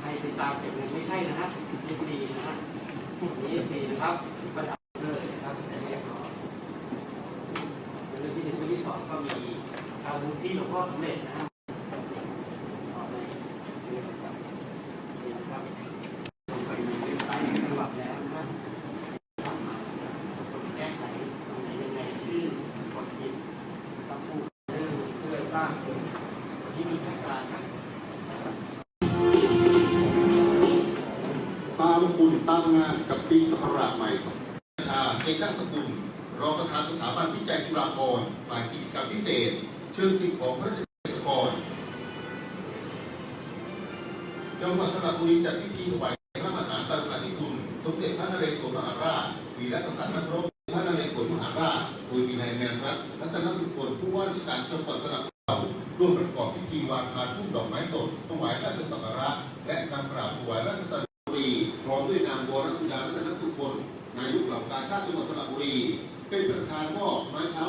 ใครติดตามเก็บเงินไม่ใช่นะครับยินดีนะครับนี่ฟรีนะครับประดับเลยนะครับแต่เรียบร้อยเรื่องที่หนึ่งเรื่องที่สองก็มีทางมูลที่หลวงพ่อสำเร็จนะครับต่อไปนี่นะครับนี่นะครับลงไปในเว็บไซต์ฉบับแล้วนะครับทำมาคนแก้ไขตรงไหนยังไงชื่อกดผิดต้องพูดเรื่องเพื่อ สร้างคนที่มีแค่การตามคุณตั้งงานกับปีศักราชใหม่อาเอกสกุลรองประธานสถาบันวิจัยจุฬาภรณ์ฝ่ายกิจกรรมพิเศษเชิงสิ่งของพระราชกรจังหวัดสระบุรีจัดพิธีถวายพระมหาตาธิคุณสมเด็จพระนเรศวรมหาราชวีรกษัตริย์นักรบพระนเรศวรมหาราชโดยมีนายแมนรัตน์รัตนสุคนผู้ว่าราชการจังหวัดสระบุรี วมประกอบพิธีวางพานทุ่งดอกไม้สดถวายราชสักการะและนำกราบถวายราชสักการะบุรีพร้อมด้วยนางวรสุดารัตนสุคนนายกเหล่าการชาติจังหวัดสระบุรี เป็นประธานมอบไม้เท้า